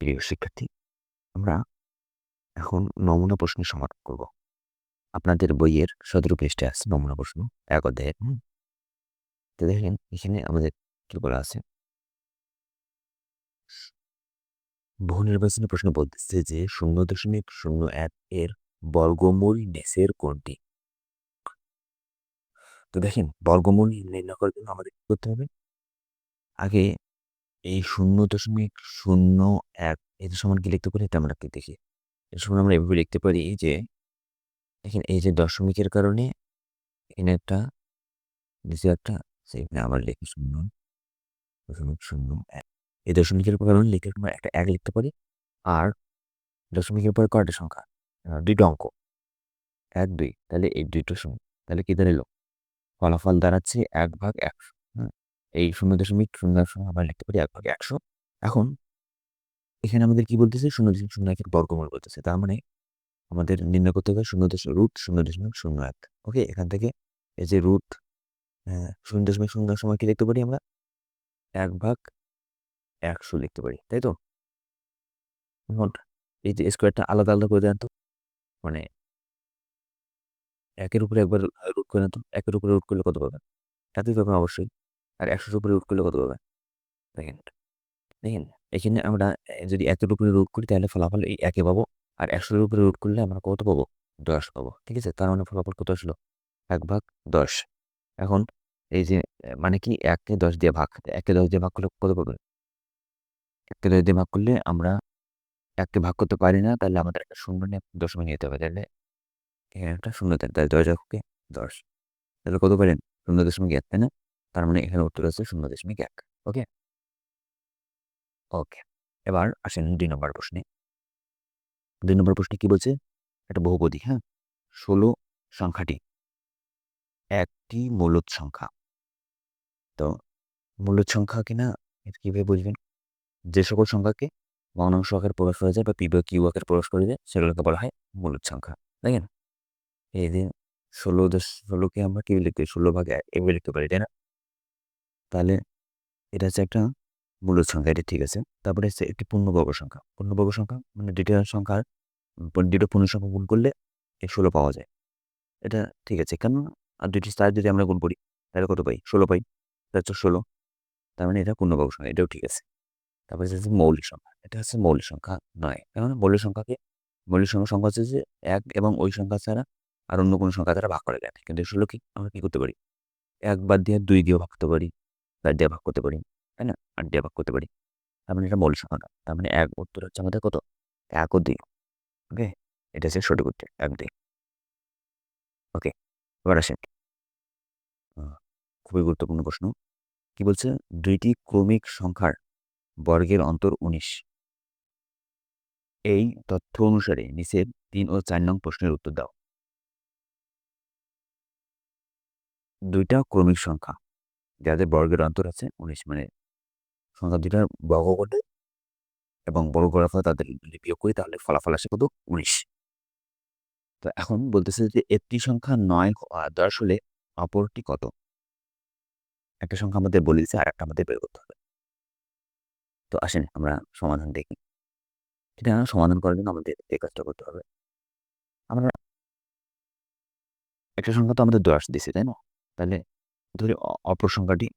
প্রিয় শিক্ষার্থী, আমরা এখন নমুনা প্রশ্নের সমাধান করব। আপনাদের বইয়ের সতেরো পৃষ্ঠে আছে নমুনা প্রশ্ন, এক অধ্যায়ের তো দেখেন, এখানে আমাদের কি বলা আছে? বহু নির্বাচনী প্রশ্ন বলতেছে যে শূন্য দশমিক শূন্য এক এর বর্গমূল ডেসের কোনটি? তো দেখেন, বর্গমূল নির্ণয় করার জন্য আমাদের কি করতে হবে? আগে এই শূন্য দশমিক শূন্য এক এর সমান কি লিখতে পারি এটা আমরা কি দেখি। এর সমান আমরা এভাবে লিখতে পারি যে, দেখেন এই যে দশমিকের কারণে এখানে একটা, নিচে একটা সেখানে আবার লিখি শূন্য, দশমিক শূন্য এক। এই দশমিকের কারণে লিখে আমরা একটা এক লিখতে পারি, আর দশমিকের পরে কয়টা সংখ্যা? দুইটা অঙ্ক। এক, দুই, তাহলে এই দুইটা শূন্য তাহলে কি দাঁড়াল? ফলাফল দাঁড়াচ্ছে এক ভাগ একশো। এই শূন্য দশমিক, শূন্য শূন্য আমরা লিখতে পারি এক ভাগ একশো। এখন এখানে আমাদের কি বলতেছে? শূন্য দশমিক, শূন্য একের বর্গমূল বলতেছে। তার মানে আমাদের নির্ণয় করতে হবে শূন্য দশমিক রুট, শূন্য দশমিক, শূন্য এক। ওকে? এখান থেকে এই যে রুট শূন্য দশমিক, শূন্য সময় কি লিখতে পারি আমরা? এক ভাগ একশো লিখতে পারি, তাই তো? এই যে স্কোয়ারটা আলাদা আলাদা করে দেন তো। মানে একের উপরে একবার রুট করে তো। একের উপরে রুট করলে কত পাবেন? এতই পাবেন অবশ্যই। আর একশোর উপরে রুট করলে কত পাবেন দেখেন দেখেন, এখানে আমরা যদি একের উপরে রুট করি তাহলে ফলাফল এই একে পাবো। আর একশোর উপরে রুট করলে আমরা কত পাবো? দশ পাবো, ঠিক আছে? তার মানে ফলাফল কত আসলো? এক ভাগ দশ। এখন এই যে মানে কি? এককে দশ দিয়ে ভাগ একে দশ দিয়ে ভাগ করলে কত পাবে? এককে দশ দিয়ে ভাগ করলে আমরা এককে ভাগ করতে পারি না, তাহলে আমাদের একটা শূন্য নিয়ে দশমিক নিতে হবে, তাহলে এখানে একটা শূন্য দেন তাহলে দশ এককে দশ। তাহলে কত পারেন শূন্য দশমিক এক, তাই না? তার মানে এখানে উত্তর আছে শূন্য দশমিক এক, ওকে? ওকে, এবার আসেন দুই নম্বর প্রশ্নে। দুই নম্বর প্রশ্নে কি বলছে? একটা বহুপদী হ্যাঁ? ষোলো সংখ্যাটি একটি মূলত সংখ্যা। তো মূলত সংখ্যা কিনা, এটা কীভাবে বুঝবেন? যে সকল সংখ্যাকে ভগ্নাংশ আকারে প্রকাশ করা যায় বা পি বা কিউ আকারে প্রকাশ করা যায়, সেগুলোকে বলা হয় মূলত সংখ্যা দেখেন এই যে ষোলো দশ, ষোলোকে আমরা কি লিখতে ষোলো ভাগে এভাবে লিখতে পারি, তাই না? তাহলে এটা হচ্ছে একটা মূলত সংখ্যা, এটা ঠিক আছে। তারপরে হচ্ছে একটি পূর্ণবর্গ সংখ্যা। পূর্ণবর্গ সংখ্যা মানে দুইটা সংখ্যার দুটো পূর্ণ সংখ্যা গুণ করলে এই ষোলো পাওয়া যায়। এটা ঠিক আছে কেন আর দুটি স্টার যদি আমরা গুণ করি, তাহলে কত পাই? ষোলো পাই। তার হচ্ছে ষোলো। তার মানে এটা পূর্ণবর্গ সংখ্যা, এটাও ঠিক আছে। তারপরে হচ্ছে মৌলিক সংখ্যা, এটা হচ্ছে মৌলিক সংখ্যা নয়। কেননা মৌলিক সংখ্যাকে, মৌলিক সংখ্যা সংখ্যা হচ্ছে যে এক এবং ওই সংখ্যা ছাড়া আর অন্য কোনো সংখ্যা দ্বারা ভাগ করা যায় কিন্তু ষোলো কি আমরা কী করতে পারি? এক বাদ দিয়ে দুই দিয়েও ভাগ করতে পারি। চার দিয়ে ভাগ করতে পারি, তাই না? আট দিয়ে ভাগ করতে পারি। তার মানে এটা মৌলিক সংখ্যা তার মানে এক উত্তর হচ্ছে আমাদের কত? এক ও দুই। ওকে? এটা হচ্ছে সঠিক উত্তর, এক দুই। ওকে, এবার আসেন। খুবই গুরুত্বপূর্ণ প্রশ্ন। কি বলছে? দুইটি ক্রমিক সংখ্যার বর্গের অন্তর উনিশ। এই তথ্য অনুসারে নিচের তিন ও চার নং প্রশ্নের উত্তর দাও। দুইটা ক্রমিক সংখ্যা। যাদের বর্গের অন্তর আছে উনিশ মানে সংখ্যা দুইটার বর্গ করলে এবং বর্গ করার ফলে তাদের বিয়োগ করি তাহলে ফলাফল আসে কত? উনিশ। তো এখন বলতেছে যে একটি সংখ্যা নয় দশ হলে অপরটি কত? একটা সংখ্যা আমাদের বলে দিচ্ছে আর একটা আমাদের বের করতে হবে। তো আসেন আমরা সমাধান দেখি। এটা সমাধান করার জন্য আমাদের এই কাজটা করতে হবে। আমরা একটা সংখ্যা তো আমাদের দশ দিছে, তাই না? তাহলে ধরি অপর সংখ্যাটি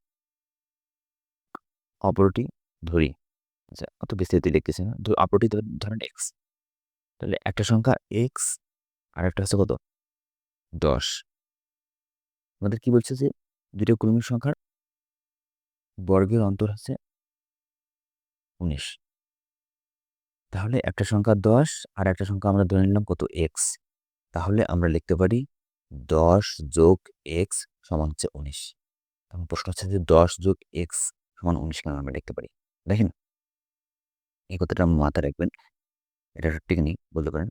অপরটি ধরি। আচ্ছা অত বিস্তারিত লিখতেছি না। অপরটি ধরেন এক্স তাহলে একটা সংখ্যা এক্স আর একটা হচ্ছে কত? দশ। আমাদের কি বলছে যে দুটো ক্রমিক সংখ্যার বর্গের অন্তর আছে উনিশ। তাহলে একটা সংখ্যা দশ, আর একটা সংখ্যা আমরা ধরে নিলাম কত? এক্স তাহলে আমরা লিখতে পারি দশ যোগ এক্স সমান হচ্ছে উনিশ। তখন প্রশ্ন হচ্ছে যে দশ যোগ এক্স সমান উনিশ কেন আমরা লিখতে পারি? দেখেন। এই কথাটা মাথায় রাখবেন। এটা একটা টেকনিক বলতে পারেন।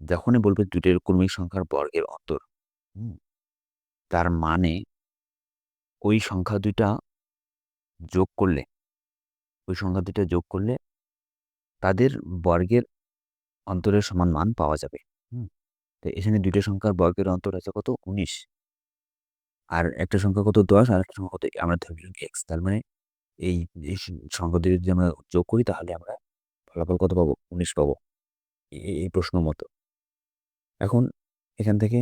যখনই বলবে দুইটার কর্মী সংখ্যার বর্গের অন্তর তার মানে ওই সংখ্যা দুইটা যোগ করলে, ওই সংখ্যা দুইটা যোগ করলে তাদের বর্গের অন্তরের সমান মান পাওয়া যাবে, হুম। তো এখানে দুইটা সংখ্যার বর্গের অন্তর আছে কত? উনিশ। আর একটা সংখ্যা কত? দশ, আর একটা সংখ্যা কত? আমরা ধরলাম এক্স তার মানে এই সংখ্যা দুটো যদি আমরা যোগ করি, তাহলে আমরা ফলাফল কত পাবো? উনিশ পাবো। এই প্রশ্ন মতো। এখন এখান থেকে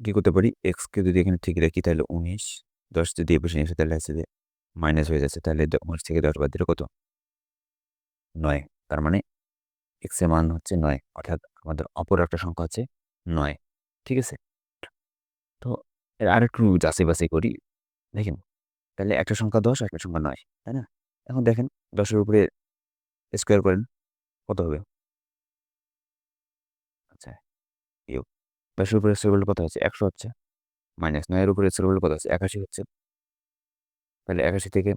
কী করতে পারি? এক্সকে যদি এখানে ঠিক রাখি, তাহলে উনিশ, দশ যদি এ পাশে এসে তাহলে আছে যে মাইনাস হয়ে যাচ্ছে। তাহলে উনিশ থেকে দশ বাদ দিলে কত? নয়। তার মানে এক্সের মান হচ্ছে নয়। অর্থাৎ আমাদের অপর একটা সংখ্যা হচ্ছে নয়। ঠিক আছে? তো এর আরেকটু যাচাই বাছাই করি। দেখেন, তাহলে একটা সংখ্যা দশ, একটা সংখ্যা নয়, তাই না? এখন দেখেন, দশের উপরে স্কোয়ার করেন, কত হবে? আচ্ছা ইউ দশের উপরে স্কোয়ার করলে কত হচ্ছে? একশো হচ্ছে। মাইনাস নয়ের উপরে স্কোয়ার করলে কত হচ্ছে? একাশি হচ্ছে। তাহলে একাশি থেকে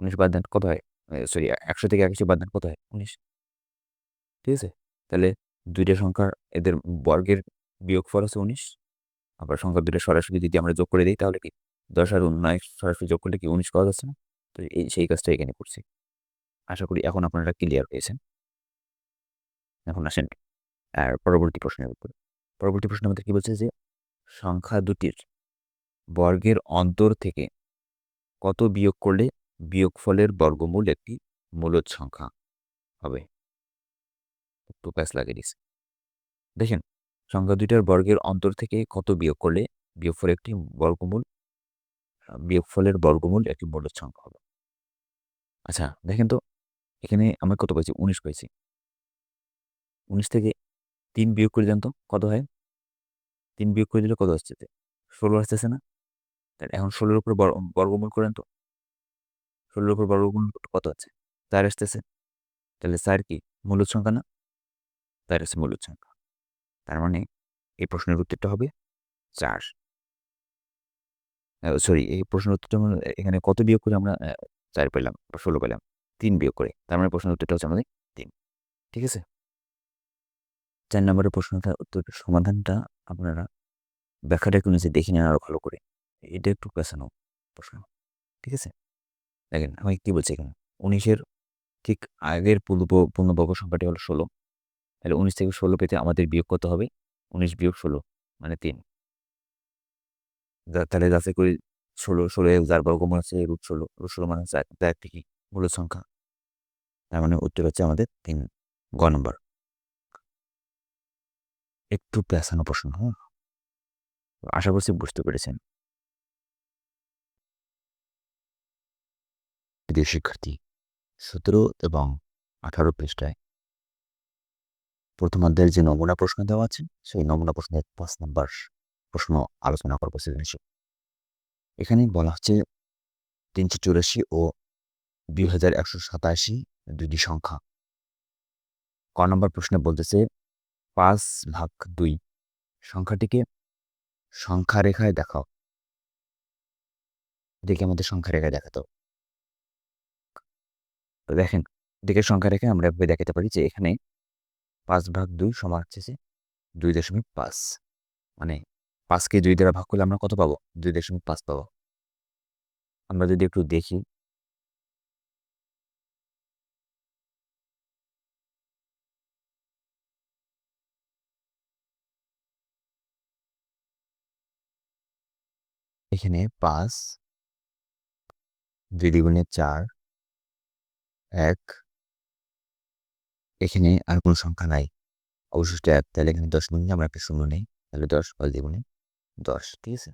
উনিশ বাদ দেন, কত হয়? সরি একশো থেকে একাশি বাদ দেন, কত হয়? উনিশ। ঠিক আছে? তাহলে দুইটা সংখ্যার এদের বর্গের বিয়োগফল হচ্ছে উনিশ। আবার সংখ্যা দুটো সরাসরি যদি আমরা যোগ করে দিই, তাহলে কি দশ আর নয় সরাসরি যোগ করলে কি উনিশ করা যাচ্ছে না? তো এই, সেই কাজটা এখানে করছি। আশা করি এখন আপনারা ক্লিয়ার হয়েছেন। এখন আসেন আর পরবর্তী প্রশ্নের উপর পরবর্তী প্রশ্ন আমাদের কি বলছে যে, সংখ্যা দুটির বর্গের অন্তর থেকে কত বিয়োগ করলে বিয়োগফলের বর্গমূল একটি মূলদ সংখ্যা হবে? একটু প্যাস লাগিয়ে দেখেন সংখ্যা দুইটার বর্গের অন্তর থেকে কত বিয়োগ করলে বিয়োগফল একটি বর্গমূল বিয়োগফলের বর্গমূল একটি মূলদ সংখ্যা হবে? আচ্ছা দেখেন তো, এখানে আমরা কত পাইছি উনিশ পাইছি উনিশ থেকে তিন বিয়োগ করে দেন তো, কত হয়? তিন বিয়োগ করে দিলে কত আসছে? ষোলো আসতেছে না? তাহলে এখন ষোলোর উপরে বর্গ- বর্গমূল করেন তো। ষোলোর উপর বর্গমূল কত আছে? চার আসতেছে। তাহলে চার কি? মূলদ সংখ্যা না? চার আছে মূলদ সংখ্যা। তার মানে এই প্রশ্নের উত্তরটা হবে চার। সরি এই প্রশ্নের উত্তরটা মানে এখানে কত বিয়োগ করে আমরা চার পেলাম বা ষোলো পেলাম? তিন বিয়োগ করে। তার মানে প্রশ্নের উত্তরটা হচ্ছে আমাদের তিন। ঠিক আছে? চার নম্বরের প্রশ্নটা উত্তর সমাধানটা আপনারা ব্যাখ্যাটা একটু নিচে দেখে নেন আরও ভালো করে। এটা একটু পেছানো প্রশ্ন। ঠিক আছে? দেখেন, আমি কি বলছি এখানে? উনিশের ঠিক আগের পূর্ণ পূর্ণবর্গ সংখ্যাটি হলো ষোলো। তাহলে উনিশ থেকে ষোলো পেতে আমাদের বিয়োগ কত হবে? উনিশ বিয়োগ ষোলো মানে তিন। তাহলে যাচাই করি, ষোলো ষোলো যার বর্গমূল আছে রুট ষোলো রুট ষোলো মানে হচ্ছে এক- একটি কি মূল সংখ্যা। তার মানে উত্তর হচ্ছে আমাদের তিন, গ নম্বর। একটু পেছানো প্রশ্ন হ্যাঁ? আশা করছি বুঝতে পেরেছেন। প্রিয় শিক্ষার্থী, সতেরো এবং আঠারো পৃষ্ঠায় প্রথম অধ্যায়ের যে নমুনা প্রশ্ন দেওয়া আছে, সেই নমুনা প্রশ্নের পাঁচ নম্বর প্রশ্ন আলোচনা করব সৃজনশীল এখানে বলা হচ্ছে তিনশো চুরাশি ও দুই হাজার একশো সাতাশি দুটি সংখ্যা। ক নম্বর প্রশ্নে বলতেছে পাঁচ ভাগ দুই। সংখ্যাটিকে সংখ্যা রেখায় দেখাও। দেখে আমাদের সংখ্যা রেখায় দেখাতো দেখেন দিকের সংখ্যা রেখে আমরা দেখাতে পারি যে এখানে পাঁচ ভাগ দুই সমান হচ্ছে দুই দশমিক পাঁচ। মানে পাঁচকে দুই দ্বারা ভাগ করলে আমরা কত পাবো? দুই দশমিক পাঁচ পাবো। আমরা যদি একটু দেখি। এখানে পাঁচ দুই দ্বিগুণে চার, এক এখানে আর কোনো সংখ্যা নাই। অবশিষ্ট এক, তাহলে এখানে দশ গুণে আমরা একটা শূন্য নেই। তাহলে দশ পাঁচ দ্বিগুণে দশ, ঠিক আছে?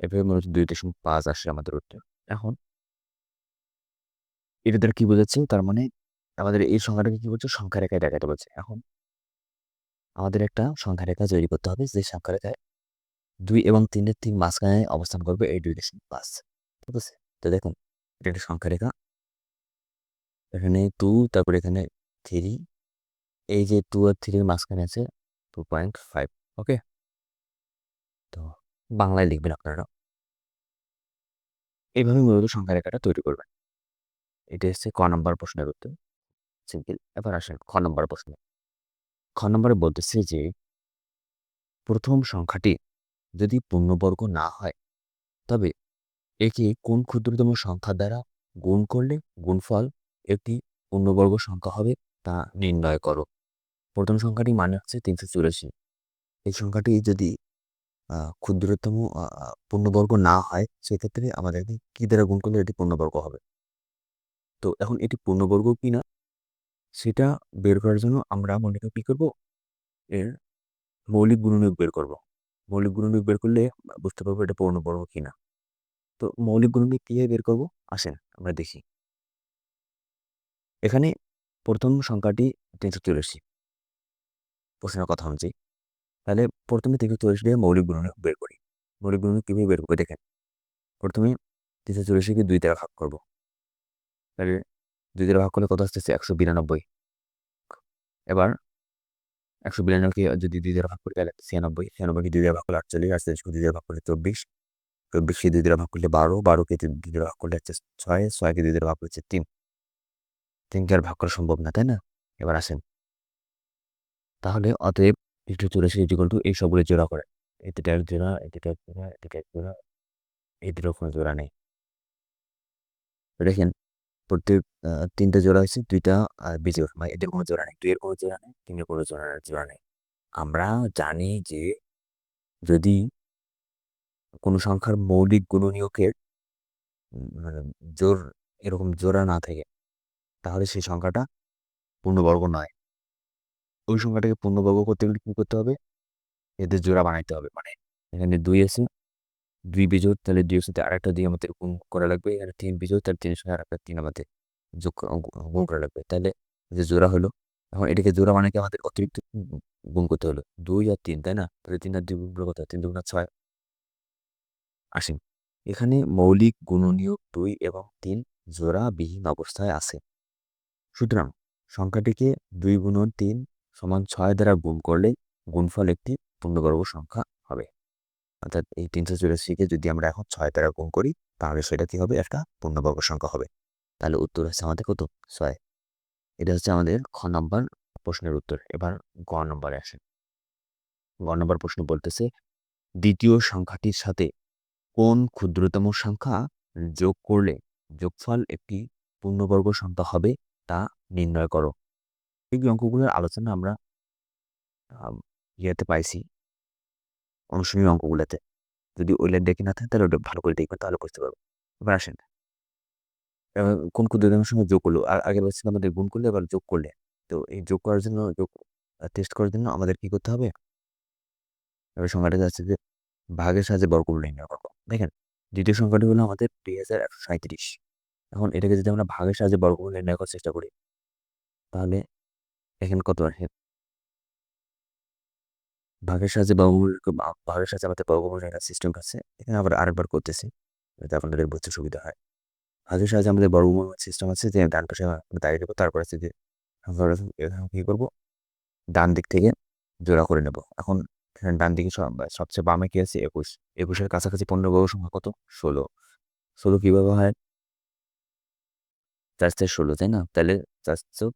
এভাবে হচ্ছে দুই দশমিক পাঁচ আসে আমাদের উত্তর। এখন এটা দ্বারা কি বোঝাচ্ছে? তার মানে আমাদের এই সংখ্যাটাকে কি বলছে? সংখ্যা রেখায় দেখাতে বলছে। এখন আমাদের একটা সংখ্যা রেখা তৈরি করতে হবে। যে সংখ্যা রেখায় দুই এবং তিনের তিন মাঝখানে অবস্থান করবে এই দুই দশমিক পাঁচ, ঠিক আছে? তো দেখুন, এটা একটা সংখ্যা রেখা। এখানে টু তারপরে এখানে থ্রি এই যে টু আর থ্রির মাঝখানে আছে টু পয়েন্ট ফাইভ ওকে তো বাংলায় লিখবেন আপনারা। এইভাবে মূলত সংখ্যা রেখাটা তৈরি করবেন। এটা হচ্ছে ক নম্বর প্রশ্নের উত্তর। সিম্পল, এবার আসেন খ নম্বর প্রশ্ন। খ নম্বরে বলতেছে যে, প্রথম সংখ্যাটি যদি পূর্ণবর্গ না হয়, তবে একে কোন ক্ষুদ্রতম সংখ্যা দ্বারা গুণ করলে গুণফল একটি পূর্ণবর্গ সংখ্যা হবে? তা নির্ণয় করো। প্রথম সংখ্যাটি মানে হচ্ছে তিনশো চুরাশি। এই সংখ্যাটি যদি ক্ষুদ্রতম পূর্ণবর্গ না হয়, সেক্ষেত্রে আমাদেরকে কি দ্বারা গুণ করলে এটি পূর্ণবর্গ হবে? তো এখন এটি পূর্ণবর্গ কি না, সেটা বের করার জন্য আমরা মনে করি কী করব? এর মৌলিক গুণনীয়ক বের করব। মৌলিক গুণনীয়ক বের করলে বুঝতে পারব এটা পূর্ণবর্গ কিনা তো মৌলিক গুণনীয়ক কীভাবে বের করব? আসেন আমরা দেখি। এখানে প্রথম সংখ্যাটি তিনশো চুরাশি প্রশ্নের কথা অনুযায়ী তাহলে প্রথমে তিনশো চুরাশি দিয়ে মৌলিক গুণনীয়ক বের করি। মৌলিক গুণনীয়ক কীভাবে বের করবে দেখেন, প্রথমে তিনশো চুরাশিকে দুই দ্বারা ভাগ করব। তাহলে দুই দ্বারা ভাগ করলে কত আসতেছে? একশো বিরানব্বই। এবার একশো বিরানব্বইকে যদি দুই দ্বারা ভাগ করি তাহলে ছিয়ানব্বই। ছিয়ানব্বইকে দুই দ্বারা ভাগ করলে আটচল্লিশ, আটচল্লিশকে দুই দ্বারা ভাগ করলে চব্বিশ। চব্বিশকে দুই দ্বারা ভাগ করলে বারো, বারোকে দুই দ্বারা ভাগ করলে হচ্ছে ছয়, ছয়কে দুই দ্বারা ভাগ করছে তিন। তিনকে আর ভাগ করা সম্ভব না, তাই না? এবার আসেন। তাহলে অতএব একটু চুরাশি ইজিকল টু এই সবগুলো জোড়া করে। এটিটা এক জোড়া এটিটা এক জোড়া এটিটা এক জোড়া এই দুটো কোনো জোড়া নেই। দেখেন, প্রত্যেক তিনটা জোড়া হয়েছে, দুইটা বিজোড় মানে এদের কোনো জোড়া নেই, দুইয়ের কোনো জোড়া নেই, তিনের কোনো জোড়া জোড়া নেই। আমরা জানি যে যদি কোনো সংখ্যার মৌলিক গুণনীয়কের মানে জোর এরকম জোড়া না থাকে তাহলে সেই সংখ্যাটা পূর্ণবর্গ নয়। ওই সংখ্যাটাকে পূর্ণবর্গ করতে গেলে কী করতে হবে? এদের জোড়া বানাইতে হবে। মানে এখানে দুই আছে, দুই বিজোড়, তাহলে দুই সাথে আরেকটা দিয়ে আমাদের গুণ করা লাগবে। এখানে তিন বিজোড়, তাহলে তিনের সাথে আরেকটা তিন আমাদের যোগ গুণ করা লাগবে। তাহলে যে জোড়া হলো, এখন এটাকে জোড়া মানে আমাদের অতিরিক্ত গুণ করতে হলো। দুই আর তিন, তাই না? তাহলে তিন আর দুই গুণ কত? তিন দুগুণ ছয়। আসেন। এখানে মৌলিক গুণনীয় দুই এবং তিন জোড়া বিহীন অবস্থায় আছে। সুতরাং সংখ্যাটিকে দুই গুণন তিন সমান ছয় দ্বারা গুণ করলে গুণফল একটি পূর্ণবর্গ সংখ্যা হবে। অর্থাৎ এই তিনশো চুরাশিকে যদি আমরা এখন ছয় দ্বারা গুণ করি, তাহলে সেটা কী হবে? একটা পূর্ণবর্গ সংখ্যা হবে। তাহলে উত্তর হচ্ছে আমাদের কত? ছয়। এটা হচ্ছে আমাদের খ নম্বর প্রশ্নের উত্তর। এবার গ নম্বরে আসেন। গ নম্বর প্রশ্ন বলতেছে, দ্বিতীয় সংখ্যাটির সাথে কোন ক্ষুদ্রতম সংখ্যা যোগ করলে যোগফল একটি পূর্ণবর্গ সংখ্যা হবে? তা নির্ণয় করো। এই অঙ্কগুলোর আলোচনা আমরা ইয়েতে পাইছি। অনুশীলনী অঙ্কগুলোতে। যদি ওইটা দেখে না থাকে তাহলে ওটা ভালো করে দেখবেন, তাহলে বুঝতে পারব এবার আসেন। কোন ক্ষুদ্রতমের সঙ্গে যোগ করল? আর আগের বছর আমাদের গুণ করলে, এবার যোগ করলে। তো এই যোগ করার জন্য, যোগ টেস্ট করার জন্য আমাদের কি করতে হবে? এবার সংখ্যাটা যাচ্ছে যে, ভাগের সাহায্যে বর্গমূল নির্ণয় করব। দেখেন, দ্বিতীয় সংখ্যাটি হলো আমাদের দুই হাজার একশো সাঁত্রিশ এখন এটাকে যদি আমরা ভাগের সাহায্যে বর্গমূল নির্ণয় করার চেষ্টা করি, তাহলে এখানে কত আসে? ভাগের সাহায্যে বর্গমূল, ভাগের সাহায্যে আমাদের বর্গমূল একটা সিস্টেম আছে, এখানে আবার আরেকবার করতেছি, যাতে আপনাদের বুঝতে সুবিধা হয়। ভাগের সাহায্যে আমাদের বর্গমূল সিস্টেম আছে, যে ডান পাশে দাঁড়িয়ে দেবো তারপর আছে যে কী করব? ডান দিক থেকে জোড়া করে নেব। এখন ডান দিকে সবচেয়ে বামে কি আছে? একুশ। একুশের কাছাকাছি পনেরো বর্গ সংখ্যা কত? ষোলো। ষোলো কীভাবে হয়? চারটে ষোলো, তাই না? তাহলে চারশো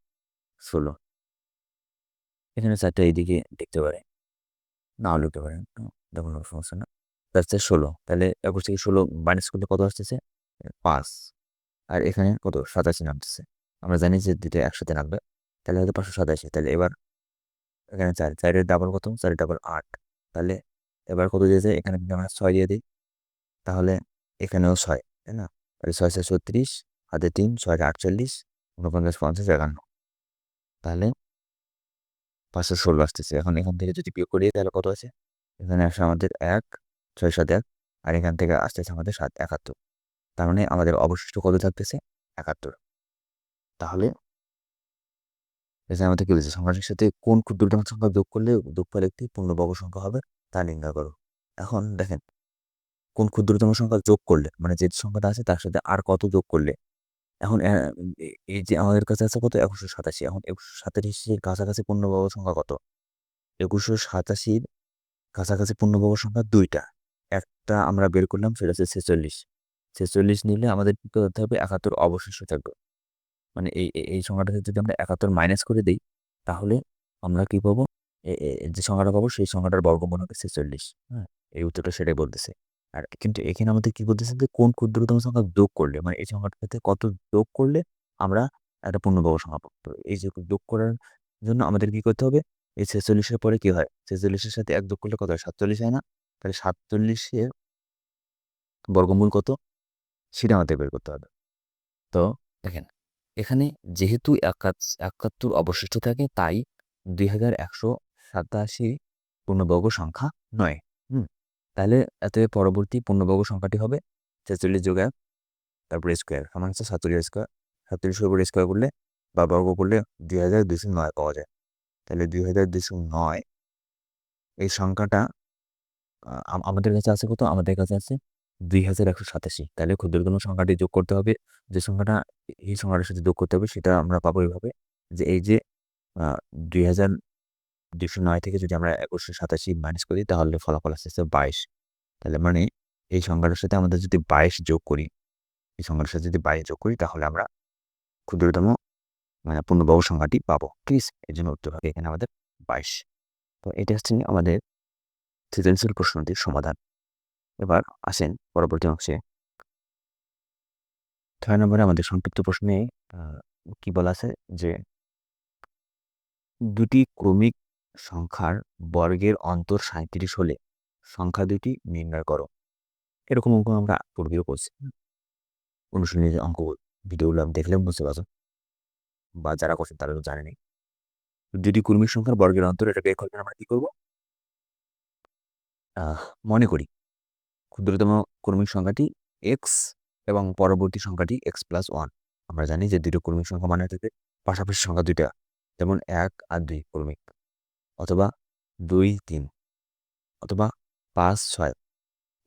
ষোলো। এখানে চারটা এইদিকে দেখতে পারে। নাও লিখতে পারেন দেখুন সমস্যা না। চারটে ষোলো, তাহলে একুশ থেকে ষোলো মাইনাস করলে কত আসতেছে? পাঁচ। আর এখানে কত? সাতাশি নামতেছে। আমরা জানি যে দুটো একসাথে নামবে। তাহলে হয়তো পাঁচশো সাতাশি। তাহলে এবার এখানে চার, চারের ডাবল কত? চারের ডাবল আট। তাহলে এবার কত দিয়েছে এখানে আমরা ছয় দিয়ে দিই, তাহলে এখানেও ছয়, তাই না? তাহলে ছয় ছয়, ছত্রিশ। হাতে তিন, ছয় আটচল্লিশ, উনপঞ্চাশ, পঞ্চাশ, একান্ন। তাহলে পাঁচশো ষোলো আসতেছে। এখন এখান থেকে যদি বিয়োগ করি, তাহলে কত আছে? এখানে আসে আমাদের এক, ছয় সাত এক, আর এখান থেকে আসতেছে আমাদের সাত, একাত্তর। তার মানে আমাদের অবশিষ্ট কত থাকতেছে? একাত্তর। তাহলে এখানে আমাদের কি বলেছে? সংখ্যাটির সাথে কোন ক্ষুদ্রতম সংখ্যা যোগ করলে যোগফল একটি পূর্ণবর্গ সংখ্যা হবে, তা নির্ণয় করো। এখন দেখেন, কোন ক্ষুদ্রতম সংখ্যা যোগ করলে মানে যে সংখ্যাটা আছে, তার সাথে আর কত যোগ করলে এখন এই যে আমাদের কাছে আছে কত? একুশশো সাতাশি। এখন একুশশো সাতাশির কাছাকাছি পূর্ণবর্গ সংখ্যা কত? একুশশো সাতাশির কাছাকাছি পূর্ণবর্গ সংখ্যা দুইটা। একটা আমরা বের করলাম, সেটা হচ্ছে ছেচল্লিশ। ছেচল্লিশ নিলে আমাদের কী করতে হবে? একাত্তর অবশিষ্ট থাকবে। মানে এই এই সংখ্যাটা যদি আমরা একাত্তর মাইনাস করে দিই, তাহলে আমরা কি পাবো? যে সংখ্যাটা পাবো, সেই সংখ্যাটার বর্গমূল হবে ছেচল্লিশ। হ্যাঁ এই উত্তরটা সেটাই বলতেছে। আর কিন্তু এখানে আমাদের কি বলতেছে যে, কোন ক্ষুদ্রতম সংখ্যা যোগ করলে মানে এই সংখ্যাটার সাথে কত যোগ করলে আমরা একটা পূর্ণবর্গ সংখ্যা পাবো? তো এই যোগ করার জন্য আমাদের কি করতে হবে? এই ছেচল্লিশের পরে কি হয়? ছেচল্লিশের সাথে এক যোগ করলে কত হয়? সাতচল্লিশ হয় না? তাহলে সাতচল্লিশের বর্গমূল কত? সেটা আমাদের বের করতে হবে। তো দেখেন, এখানে যেহেতু একাত- একাত্তর অবশিষ্ট থাকে, তাই দুই হাজার একশো সাতাশি পূর্ণবর্গ সংখ্যা নয়। তাহলে এতে পরবর্তী পূর্ণবর্গ সংখ্যাটি হবে ছেচল্লিশ যোগ এক, তারপরে স্কোয়ার সমান হচ্ছে সাতচল্লিশ স্কোয়ার সাতচল্লিশের উপরে স্কোয়ার করলে বা বর্গ করলে দুই হাজার দুশো নয় পাওয়া যায়। তাহলে দুই হাজার দুশো নয়, এই সংখ্যাটা আমাদের কাছে আছে কত? আমাদের কাছে আছে দুই হাজার একশো সাতাশি। তাহলে ক্ষুদ্রতম সংখ্যাটি যোগ করতে হবে, যে সংখ্যাটা, এই সংখ্যাটার সাথে যোগ করতে হবে, সেটা আমরা পাবো এইভাবে যে এই যে দুই হাজার দুশো নয় থেকে যদি আমরা একুশশো সাতাশি মাইনাস করি, তাহলে ফলাফল আসতেছে বাইশ। তাহলে মানে এই সংখ্যাটার সাথে আমাদের যদি বাইশ যোগ করি, এই সংখ্যাটার সাথে যদি বাইশ যোগ করি, তাহলে আমরা ক্ষুদ্রতম মানে পূর্ণবাহু সংখ্যাটি পাবো। ঠিক এই জন্য উত্তর হবে এখানে আমাদের বাইশ। তো এটা হচ্ছে আমাদের সৃজনশীল প্রশ্নটির সমাধান। এবার আসেন পরবর্তী অংশে। ছয় নম্বরে আমাদের সংক্ষিপ্ত প্রশ্নে কি বলা আছে? যে দুটি ক্রমিক সংখ্যার বর্গের অন্তর সাঁত্রিশ হলে সংখ্যা দুটি নির্ণয় করো। এরকম অঙ্ক আমরা পূর্বেও করছি। অনুশীলনী অঙ্ক ভিডিওগুলো দেখলে বুঝতে পারছ। বা যারা করছেন তারা তো জানেনি দুটি ক্রমিক সংখ্যার বর্গের অন্তর এটা বের করলে আমরা কি করব? মনে করি। ক্ষুদ্রতম ক্রমিক সংখ্যাটি এক্স এবং পরবর্তী সংখ্যাটি এক্স প্লাস ওয়ান আমরা জানি যে দুটো ক্রমিক সংখ্যা মানে থেকে পাশাপাশি সংখ্যা দুইটা। যেমন এক আর দুই ক্রমিক অথবা দুই, তিন, অথবা পাঁচ, ছয়।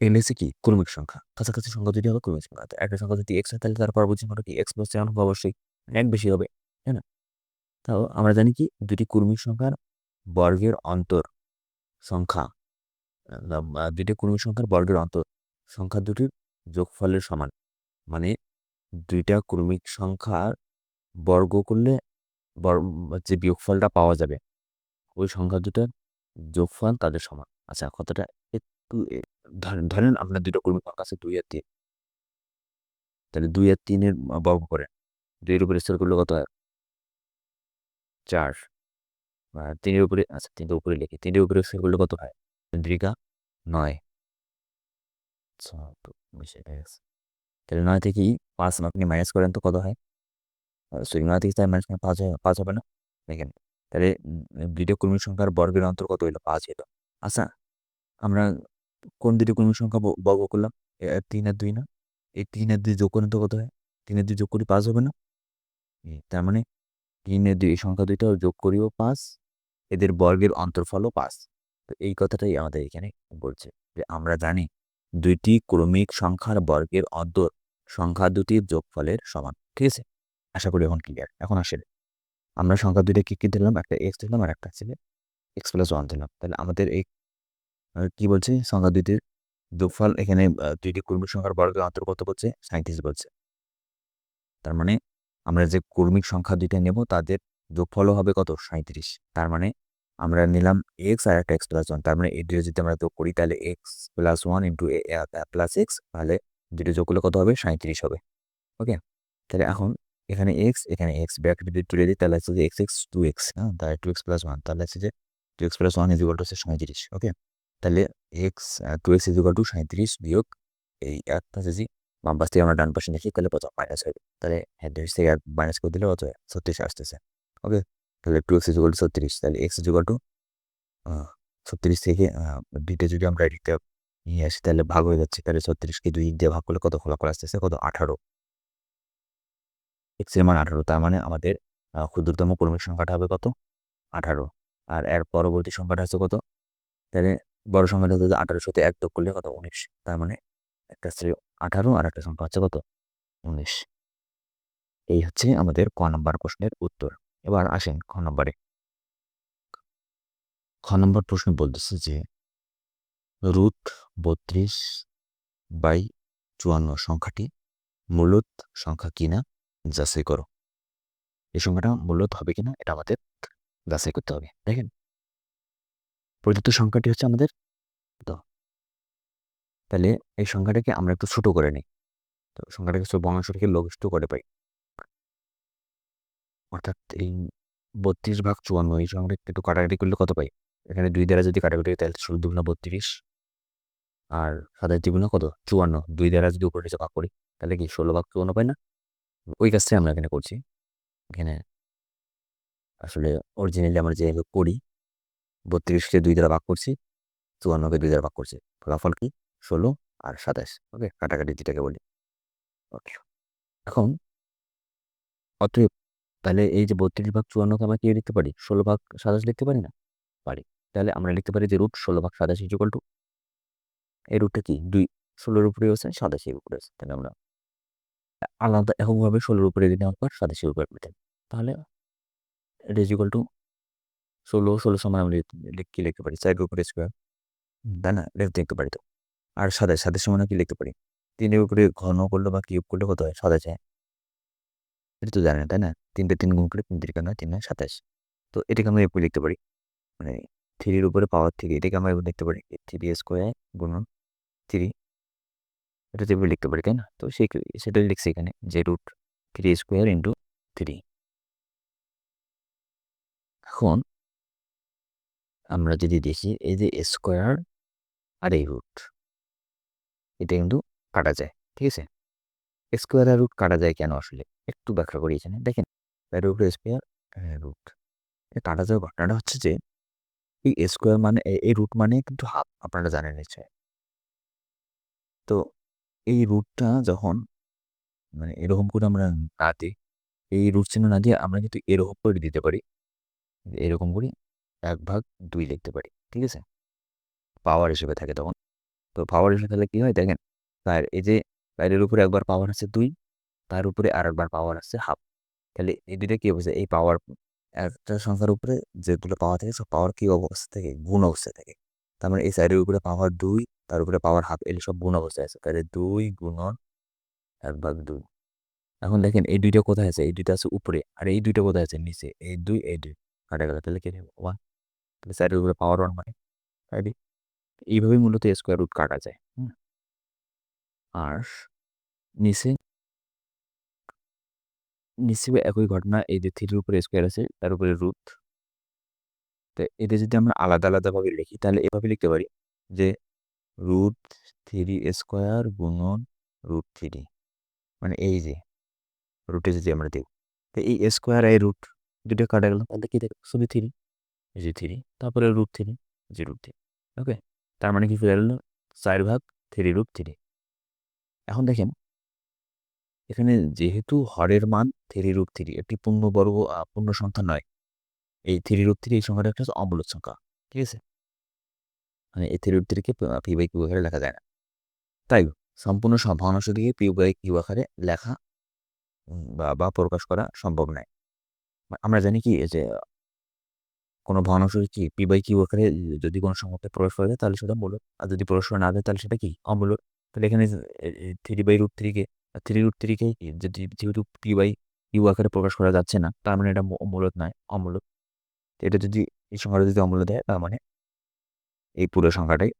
হচ্ছে কি? ক্রমিক সংখ্যা। কাছাকাছি সংখ্যা যদি হবে ক্রমিক সংখ্যা। একটা সংখ্যা যদি এক্স হয়, তাহলে তার পরবর্তী সংখ্যাটা এক্স প্লাস সেভেন হবে অবশ্যই এক বেশি হবে, তাই না? তাও আমরা জানি কি? দুটি ক্রমিক সংখ্যার বর্গের অন্তর সংখ্যা দুটি ক্রমিক সংখ্যার বর্গের অন্তর সংখ্যা দুটির যোগফলের সমান। মানে দুইটা ক্রমিক সংখ্যার বর্গ করলে যে বিয়োগফলটা পাওয়া যাবে ওই সংখ্যা দুটার যোগফল তাদের সমান। আচ্ছা কতটা একটু ধরেন আপনার দুটো সংখ্যা আছে দুই আর তিন। তাহলে দুই আর তিনের বর্গ করে দুইয়ের উপরে স্থির করলে কত হয়? চার। তিনের উপরে আচ্ছা তিনটা উপরে লিখি। তিনের উপরে স্থির করলে কত হয়? চন্দ্রিকা নয়। তাহলে নয় থেকেই পাঁচ, আপনি মাইনাস করেন তো কত হয়? সরি নয় থেকে চার মাইনাস পাঁচ হয়, পাঁচ হবে না? দেখেন তাহলে দুইটা ক্রমিক সংখ্যার বর্গের অন্তর্গত হইল পাঁচ হইল আচ্ছা আমরা কোন দুইটা ক্রমিক সংখ্যা বর্গ করলাম? তিন আর দুই না? এই তিন আর দুই যোগ করেন তো কত হয়? তিন আর দুই যোগ করি পাঁচ হবে না? তার মানে তিন আর দুই সংখ্যা দুইটা যোগ করিও পাঁচ, এদের বর্গের অন্তর্ফলও পাঁচ। তো এই কথাটাই আমাদের এখানে বলছে যে আমরা জানি দুইটি ক্রমিক সংখ্যার বর্গের অন্তর সংখ্যা দুটির যোগফলের সমান, ঠিক আছে? আশা করি এখন ক্লিয়ার এখন আসেন। আমরা সংখ্যা দুইটা কি কি দিলাম? একটা এক্স দিলাম আর একটা ছিল এক্স প্লাস ওয়ান দিলাম। তাহলে আমাদের এই কি বলছে? সংখ্যা দুইটির যোগফল এখানে দুইটি ক্রমিক সংখ্যার বর্গের অন্তর্গত বলছে সাঁত্রিশ বলছে। তার মানে আমরা যে ক্রমিক সংখ্যা দুইটা নেব, তাদের যোগফলও হবে কত? সাঁত্রিশ তার মানে আমরা নিলাম এক্স আর একটা এক্স প্লাস ওয়ান তার মানে এই দুটো যদি আমরা যোগ করি, তাহলে x plus one into plus x তাহলে দুটো যোগ করলে কত হবে? সাঁত্রিশ হবে। ওকে তাহলে এখন এখানে এক্স এখানে এক্স ব্র্যাকেট যদি তুলে দিই, তাহলে হচ্ছে যে এক্স এক্স টু এক্স হ্যাঁ? তাহলে টু এক্স প্লাস ওয়ান তাহলে হচ্ছে যে two x plus one equal two হচ্ছে সাঁত্রিশ ওকে তাহলে x two x equal two সাঁত্রিশ বিয়োগ এই একটা যদি বাম পাশ থেকে আমরা ডান পাশে দেখি তাহলে কত মাইনাস হবে তাহলে হ্যাঁ দুই থেকে এক মাইনাস করে দিলে কত ছত্রিশ আসতেছে ওকে তাহলে টু এক্স ইজিকাল টু ছত্রিশ, তাহলে এক্স ইজিকাল টু ছত্রিশ থেকে দুইটা যদি আমরা এদিকটা নিয়ে আসি, তাহলে ভাগ হয়ে যাচ্ছে, তাহলে ছত্রিশকে দুই দিয়ে ভাগ করলে কত ফলাফল আসতেছে? কত? আঠারো। এক্সের মান আঠারো, তার মানে আমাদের ক্ষুদ্রতম ক্রমিক সংখ্যাটা হবে কত? আঠারো। আর এর পরবর্তী সংখ্যাটা হচ্ছে কত? তাহলে বড় সংখ্যাটা হচ্ছে আঠারোর সাথে এক যোগ করলে কত? উনিশ। তার মানে একটা হচ্ছে আঠারো আর একটা সংখ্যা হচ্ছে কত? উনিশ। এই হচ্ছে আমাদের ক নম্বর প্রশ্নের উত্তর। এবার আসেন খ নম্বরে। খ নম্বর প্রশ্ন বলতেছে যে রুট বত্রিশ বাই চুয়ান্ন, সংখ্যাটি মূলত সংখ্যা কিনা যাচাই করো। এই সংখ্যাটা মূলত হবে কিনা এটা আমাদের যাচাই করতে হবে, দেখেন। প্রদত্ত সংখ্যাটি হচ্ছে আমাদের তো তাহলে এই সংখ্যাটাকে আমরা একটু ছোট করে নিই। তো সংখ্যাটাকে ছোট বর্ণাংশটাকে লঘিষ্ঠ করে পাই। অর্থাৎ এই বত্রিশ ভাগ চুয়ান্ন, এই সংখ্যাটা একটু কাটাকাটি করলে কত পাই? এখানে দুই দ্বারা যদি কাটাকাটি তাহলে ষোলো দুগুণা বত্রিশ। আর সাতাশ দুগুণা কত? চুয়ান্ন। দুই দ্বারা যদি উপরে ভাগ করি, তাহলে কি ষোলো ভাগ চুয়ান্ন পাই না? ওই কাজটাই আমরা এখানে করছি। এখানে আসলে অরিজিনালি আমরা যে করি, বত্রিশকে দুই দ্বারা ভাগ করছি, চুয়ান্নকে দুই দ্বারা ভাগ করছি। ফলাফল কি? ষোলো আর সাতাশ। ওকে, কাটাকাটি যেটাকে বলি। ওকে, এখন অতএব তাহলে এই যে বত্রিশ ভাগ চুয়ান্নকে আমরা কি লিখতে পারি? ষোলো ভাগ সাতাশ লিখতে পারি না? পারি। তাহলে আমরা লিখতে পারি যে রুট ষোলো ভাগ সাতাশ ইকুয়াল টু এই রুটটা কি? দুই, ষোলোর উপরে আছে সাতাশের উপরে আছে তাহলে আমরা আলাদা এককভাবে ষোলোর উপরে দিলে আমার সাতাশের উপরে পেতে। তাহলে ইকুয়াল টু ষোলো ষোলো সময় আমরা কি লিখতে পারি? চারের উপরে স্কোয়ার তাই না? লিখতে লিখতে পারি তো। আর সাতাশ সাতাশ সময় কি লিখতে পারি? তিনের উপরে ঘন করলে বা কিউব করলে কত হয়? সাতাশ হয়। এটা তো জানে না তাই না? তিনটে তিন গুণ করে তিন তিরিকা নয় তিন নয় সাতাশ। তো এটাকে আমরা এরপর লিখতে পারি। মানে থ্রির উপরে পাওয়ার থেকে এটাকে আমরা এবার লিখতে পারি। থ্রি স্কোয়ার গুণন থ্রি এটা যেভাবে লিখতে পারি, তাই না? তো সেই সেটাই লিখছি এখানে, যে root three square into three এখন আমরা যদি দেখি, এই যে স্কোয়ার আর এই রুট এটা কিন্তু কাটা যায়, ঠিক আছে? স্কোয়ার আর রুট কাটা যায় কেন আসলে? একটু ব্যাখ্যা করি এখানে, দেখেন রুট স্কোয়ার রুট কাটা যাওয়ার ঘটনাটা হচ্ছে যে, এই স্কোয়ার মানে এই রুট মানে কিন্তু হাফ আপনারা জানেন নিশ্চয় তো এই রুটটা যখন মানে এরকম করে আমরা না দিই, এই রুট চিহ্ন না দিয়ে আমরা কিন্তু এরকম করে দিতে পারি। এরকম করি এক ভাগ দুই লিখতে পারি, ঠিক আছে? পাওয়ার হিসেবে থাকে তখন। তো পাওয়ার হিসেবে তাহলে কী হয় দেখেন, তার এই যে বাইরের উপরে একবার পাওয়ার আছে দুই, তার উপরে আর একবার পাওয়ার আছে হাফ তাহলে এই দুইটা কী বলছে এই পাওয়ার একটা সংখ্যার উপরে যেগুলো পাওয়ার থাকে সব পাওয়ার কী অবস্থা থাকে? গুণ অবস্থায় থাকে। তার মানে এই সাইডের উপরে পাওয়ার দুই, তার উপরে পাওয়ার হাফ এগুলো সব গুণ অবস্থায় আছে। তাহলে দুই গুণন এক ভাগ দুই। এখন দেখেন এই দুইটা কোথায় আছে? এই দুইটা আছে উপরে, আর এই দুইটা কোথায় আছে? নিচে। এই দুই এই দুই। কাটা গেল। তাহলে কে ওয়ান তাহলে সাইডের উপরে পাওয়ার ওয়ান মানে তাই এইভাবেই মূলত স্কোয়ার রুট কাটা যায়। আর নিচে নিচে একই ঘটনা, এই যে থ্রির উপরে স্কোয়ার আছে, তার উপরে রুট তো এটা যদি আমরা আলাদা, আলাদাভাবে লিখি, তাহলে এভাবে লিখতে পারি যে রুট থ্রি স্কোয়ার গুণন রুট থ্রি মানে এই যে রুটে যদি আমরা দেখব তো এই স্কোয়ার এই রুট দুটো কাটা গেল, তাহলে কি দেখো, শুধু থ্রি যে থ্রি তারপরে রুট থ্রি যে রুট থ্রি ওকে তার মানে কি ফিরে গেল, চার ভাগ থ্রি রুট থ্রি এখন দেখেন, এখানে যেহেতু হরের মান থ্রি রুট থ্রি একটি পূর্ণবর্গ পূর্ণ সংখ্যা নয় এই থ্রি রুট থ্রি এই সংখ্যাটা একটা অমূলত সংখ্যা, ঠিক আছে? মানে এই থ্রি রুট থ্রিকে পি বাই কিউ আকারে লেখা যায় না। তাই সম্পূর্ণ ভগ্নাংশ দিয়ে পি বাই কিউ আকারে লেখা বা বা প্রকাশ করা সম্ভব নয়। আমরা জানি কি যে, কোনো ভগ্নাংশ কি পি বাই কিউ আকারে যদি কোনো সংখ্যাতে প্রকাশ করা যায় তাহলে সেটা মূলত আর যদি প্রকাশ করা না যায় তাহলে সেটা কি? অমূলত তাহলে এখানে থ্রি বাই রুট থ্রিকে থ্রি রুট থ্রিকে যদি, যেহেতু পি বাই ইউ আকারে প্রকাশ করা যাচ্ছে না, তার মানে এটা মূলত নয় অমূলত এটা যদি এই সংখ্যাটা যদি অমূল্য দেয়, তার মানে এই পুরো সংখ্যাটাই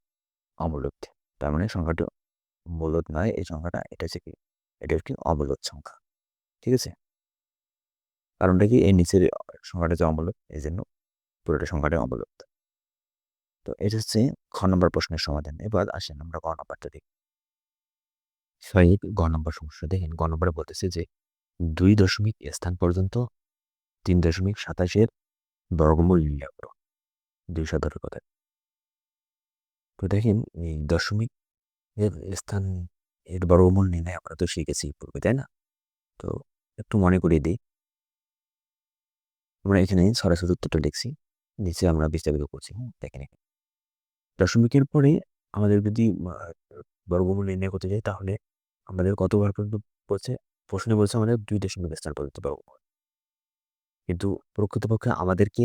অমূলত তার মানে সংখ্যাটা মূলত নয়, এই সংখ্যাটা এটা হচ্ছে কি? এটা একটি অমূলত সংখ্যা। ঠিক আছে? কারণটা কি? এই নিচের সংখ্যাটা যে অমূলত এই জন্য পুরোটা সংখ্যাটাই অমূলত তো এটা হচ্ছে খ নম্বর প্রশ্নের সমাধান। এবার আসেন আমরা গ নম্বরটা দেখি। ছয় গ নম্বর সমস্যা। দেখেন, গ নম্বরে বলতেছে যে দুই দশমিক স্থান পর্যন্ত তিন দশমিক সাতাশের বর্গমূল নির্ণয় করো দুই সাধারণ কথা। তো দেখেন, এই দশমিক এর স্থান, এর বর্গমূল নির্ণয় আমরা তো শিখেছি পূর্বে, তাই না? তো একটু মনে করিয়ে দিই। আমরা এখানে সরাসরি উত্তরটা লিখছি নিচে আমরা বিস্তারিত করছি। দেখেন দশমিকের পরে আমাদের যদি বর্গমূল নির্ণয় করতে যাই, তাহলে আমাদের কতবার পর্যন্ত বলছে? প্রশ্নে বলছে আমাদের দুই দশমিক স্থান পর্যন্ত বর্গমূল। কিন্তু প্রকৃতপক্ষে আমাদেরকে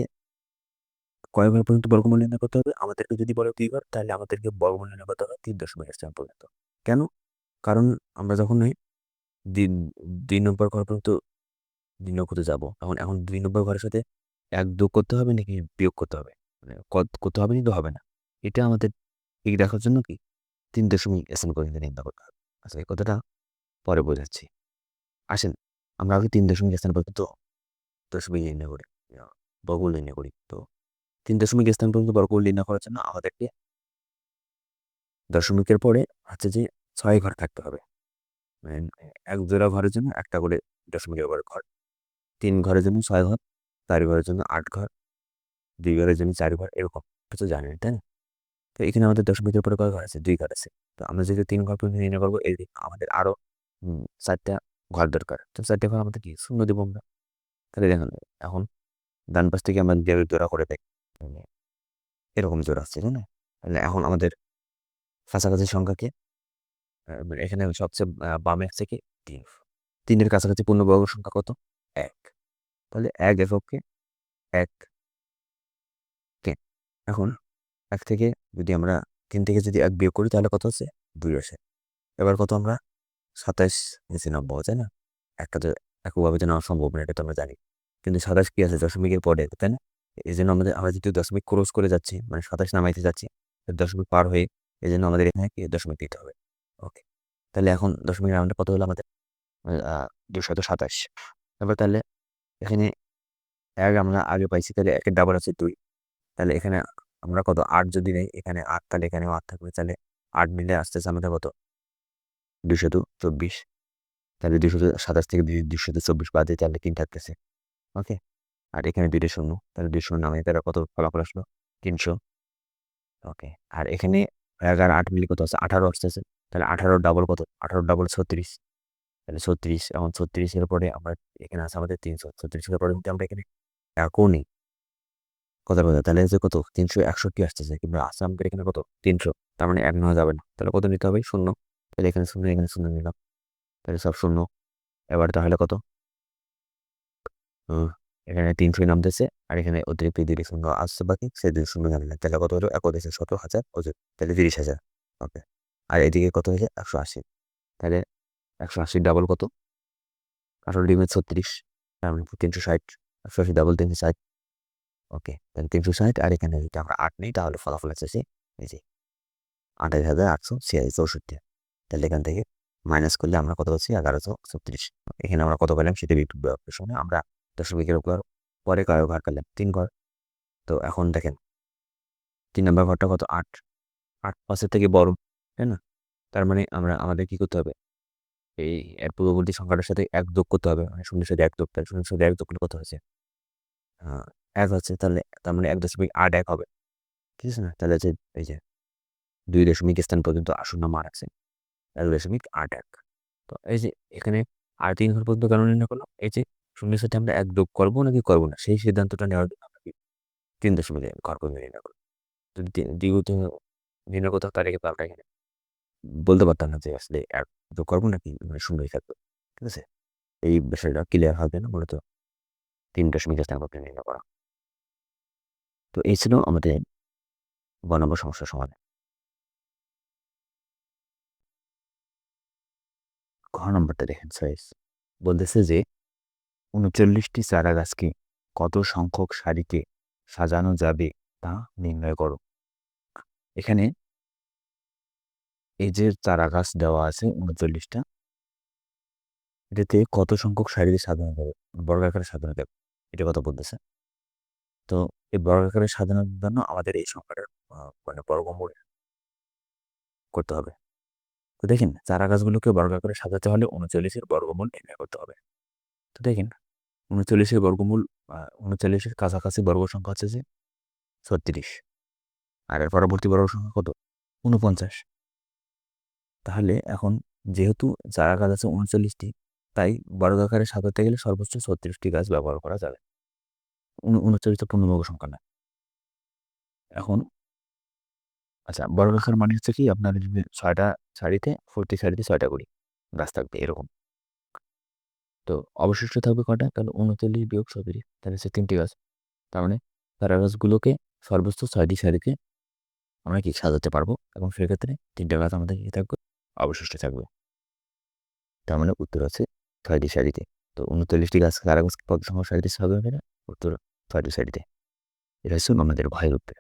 কয়বার পর্যন্ত বর্গমূল নির্ণয় করতে হবে। আমাদেরকে যদি বলে দুইবার তাহলে আমাদেরকে বর্গমূল নির্ণয় করতে হবে তিন দশমিক স্থান পর্যন্ত। কেন? কারণ আমরা যখন দিন, দুই নম্বর ঘর পর্যন্ত নির্ণয় করতে যাব, তখন এখন দুই নম্বর ঘরের সাথে এক যোগ করতে হবে নাকি বিয়োগ করতে হবে? মানে করতে হবে কিন্তু হবে না? এটা আমাদের ঠিক দেখার জন্য কি? তিন দশমিক স্থান পর্যন্ত নির্ণয় করতে হবে আচ্ছা এই কথাটা পরে বোঝাচ্ছি। আসেন, আমরা আগে তিন দশমিক স্থান পর্যন্ত দশমিক নির্ণয় করি বর্গমূল নির্ণয় করি তো তিন দশমিক স্থান পর্যন্ত বর্গমূল নির্ণয় করার জন্য আমাদেরকে দশমিকের পরে হচ্ছে যে ছয় ঘর থাকতে হবে। এক জোড়া ঘরের জন্য একটা করে দশমিকের উপর ঘর, তিন ঘরের জন্য ছয় ঘর, চার ঘরের জন্য আট ঘর, দুই ঘরের জন্য চার ঘর, এরকম কিছু জানেন, তাই না? তো এখানে আমাদের দশমিকের উপরে কয় ঘর আছে? দুই ঘর আছে। তো আমরা যেহেতু তিন ঘর পর্যন্ত নির্ণয় করব এই আমাদের আরও চারটা ঘর দরকার। তো চারটে ঘর আমাদের কি? শূন্য দেবো আমরা। তাহলে দেখুন, এখন ডান পাশ থেকে আমরা দেড় জোড়া করে দেখ এরকম জোড়া আসছে তাই না? তাহলে এখন আমাদের কাছাকাছি সংখ্যাকে মানে এখানে সবচেয়ে বামে আছে কি? তিন তিনের কাছাকাছি পূর্ণবর্গ সংখ্যা কত? এক। তাহলে এক এককে এক এখন এক থেকে যদি আমরা তিন থেকে যদি এক বিয়োগ করি, তাহলে কত হচ্ছে দুই আসে। এবার কত আমরা? সাতাইশ নিচে নামবো তাই না? একটা এককভাবে যে নেওয়া সম্ভব না এটা তো আমরা জানি। কিন্তু সাতাশ কি আছে? দশমিকের পরে, তাই না? এই জন্য আমাদের, আমরা যেহেতু দশমিক ক্রস করে যাচ্ছি মানে সাতাশ নামাইতে যাচ্ছি দশমিক পার হয়ে এই জন্য আমাদের এখানে কি দশমিক দিতে হবে। ওকে তাহলে এখন দশমিক রাউন্ডে কত হলো আমাদের? দুশত সাতাশ। তারপর তাহলে এখানে এক আমরা আগে পাইছি, তাহলে একের ডাবল আছে দুই। তাহলে এখানে আমরা কত? আট যদি নেই, এখানে আট, তাহলে এখানেও আট থাকবে। তাহলে আট মিলে আসতেছে আমাদের কত? দুশত চব্বিশ। তাহলে দুশো সাতাশ থেকে দুশো চব্বিশ বাদে তাহলে তিন থাকতেছে। ওকে? আর এখানে দুইটা শূন্য, তাহলে দুই শূন্য নামে তারা কত ফলাফল আসলো? তিনশো। ওকে? আর এখানে এগারো আট মিলি কত আছে? আঠারো আসতেছে। তাহলে আঠারো ডাবল কত? আঠারো ডাবল ছত্রিশ। তাহলে ছত্রিশ, এখন ছত্রিশের পরে আমরা এখানে আছে আমাদের তিনশো। ছত্রিশের পরে যদি আমরা এখানে একও নেই কত কথা তাহলে যে কত? তিনশো একষট্টি আসতেছে কিংবা আমাদের এখানে কত? তিনশো। তার মানে এক নেওয়া যাবে না। তাহলে কত নিতে হবে? শূন্য। তাহলে এখানে শূন্য এখানে শূন্য নিলাম। তাহলে সব শূন্য। এবার তাহলে কত? এখানে তিনশো নামতেছে, আর এখানে অতিরিক্ত দুই শূন্য আসছে বাকি, সেই দুই শূন্য জানি না। তাহলে কত হলো? একদেশে শত হাজার, ওজন। তাহলে তিরিশ হাজার। ওকে। আর এদিকে কত হয়েছে? একশো আশি। তাহলে একশো আশি ডাবল কত? আঠারো ডিমের ছত্রিশ, তার মানে তিনশো ষাট। একশো আশি ডাবল তিনশো ষাট। ওকে, তাহলে তিনশো ষাট, আর এখানে যদি আমরা আট নেই, তাহলে ফলাফল আছে সে, এই যে আঠাশ হাজার আটশো ছিয়াশি, চৌষট্টি। তাহলে এখান থেকে মাইনাস করলে আমরা কত পাচ্ছি? এগারোশো ছত্রিশ। এখানে আমরা কত পেলাম? সেটা একটু সময় আমরা দশমিকের উপর পরে কয় ঘর পেলাম, তিন ঘর। তো এখন দেখেন, তিন নম্বর ঘরটা কত? আট। আট পাঁচের থেকে বড়, তাই না? তার মানে আমরা, আমাদের কি করতে হবে? এই এর পূর্ববর্তী সংখ্যাটার সাথে এক যোগ করতে হবে। মানে শূন্যের সাথে এক যোগ, তাহলে শূন্যের সাথে এক যোগ করলে কত হয়েছে? এক হচ্ছে তাহলে, তার মানে এক দশমিক আট এক হবে। ঠিক আছে না? তাহলে হচ্ছে এই যে দুই দশমিক স্থান পর্যন্ত আসন্ন মান আছে। এক দশমিক আট এক। তো এই যে এখানে আর তিন ঘর পর্যন্ত কেন নির্ণয় করলাম? এই যে শূন্যের সাথে আমরা এক যোগ করব নাকি করব না? সেই সিদ্ধান্তটা নেওয়ার জন্য আমরা তিন দশমিক ঘর পর্যন্ত নির্ণয় করব। যদি দ্বিগুণ নির্ণয় করতে তার আমরা এখানে বলতে পারতাম না যে আসলে এক যোগ করব নাকি মানে শূন্যই থাকবে। ঠিক আছে? এই বিষয়টা ক্লিয়ার হবে না? মূলত তিন দশমিক স্থান পর্যন্ত নির্ণয় করা। তো এই ছিল আমাদের নম্বর সমস্যার সমাধান। ঘ নম্বরটা দেখেন, সাইজ। বলতেছে যে, উনচল্লিশটি চারা গাছকে কত সংখ্যক সারিতে সাজানো যাবে তা নির্ণয় করো। এখানে এই যে চারা গাছ দেওয়া আছে উনচল্লিশটা, এটাতে কত সংখ্যক সারিতে সাজানো যাবে? বর্গাকারে সাজানো যাবে, এটা কথা বলতেছে। তো এই বর্গাকারে সাজানোর জন্য আমাদের এই সংখ্যাটার মানে বর্গমূল করতে হবে। তো দেখেন, চারা গাছগুলোকে বর্গাকারে সাজাতে হলে উনচল্লিশের বর্গমূল নির্ণয় করতে হবে। তো দেখেন, উনচল্লিশের বর্গমূল উনচল্লিশের কাছাকাছি বর্গ সংখ্যা হচ্ছে যে ছত্রিশ। আর এর পরবর্তী বর্গ সংখ্যা কত? উনপঞ্চাশ। তাহলে এখন যেহেতু চারা গাছ আছে উনচল্লিশটি, তাই বর্গাকারে সাজাতে গেলে সর্বোচ্চ ছত্রিশটি গাছ ব্যবহার করা যাবে। উনচল্লিশটা পূর্ণবর্গ সংখ্যা না। এখন আচ্ছা বড় বর্গাকার মানে হচ্ছে কি আপনার ছয়টা শাড়িতে প্রতি শাড়িতে ছয়টা করি গাছ থাকবে, এরকম। তো অবশিষ্ট থাকবে কটা তাহলে উনচল্লিশ বিয়োগ সতেরি তাহলে হচ্ছে তিনটি গাছ। তার মানে তারা গাছগুলোকে সর্বোচ্চ ছয়টি শাড়িতে আমরা কি সাজাতে পারব? এবং সেক্ষেত্রে তিনটা গাছ আমাদের কি থাকবে? অবশিষ্ট থাকবে। তার মানে উত্তর আছে ছয়টি শাড়িতে। তো উনচল্লিশটি গাছ তারা গাছ কত সংখ্যক শাড়িতে সাজাবে না? উত্তর ছয়টি শাড়িতে। এটা হচ্ছে আমাদের ভয়ের উত্তর।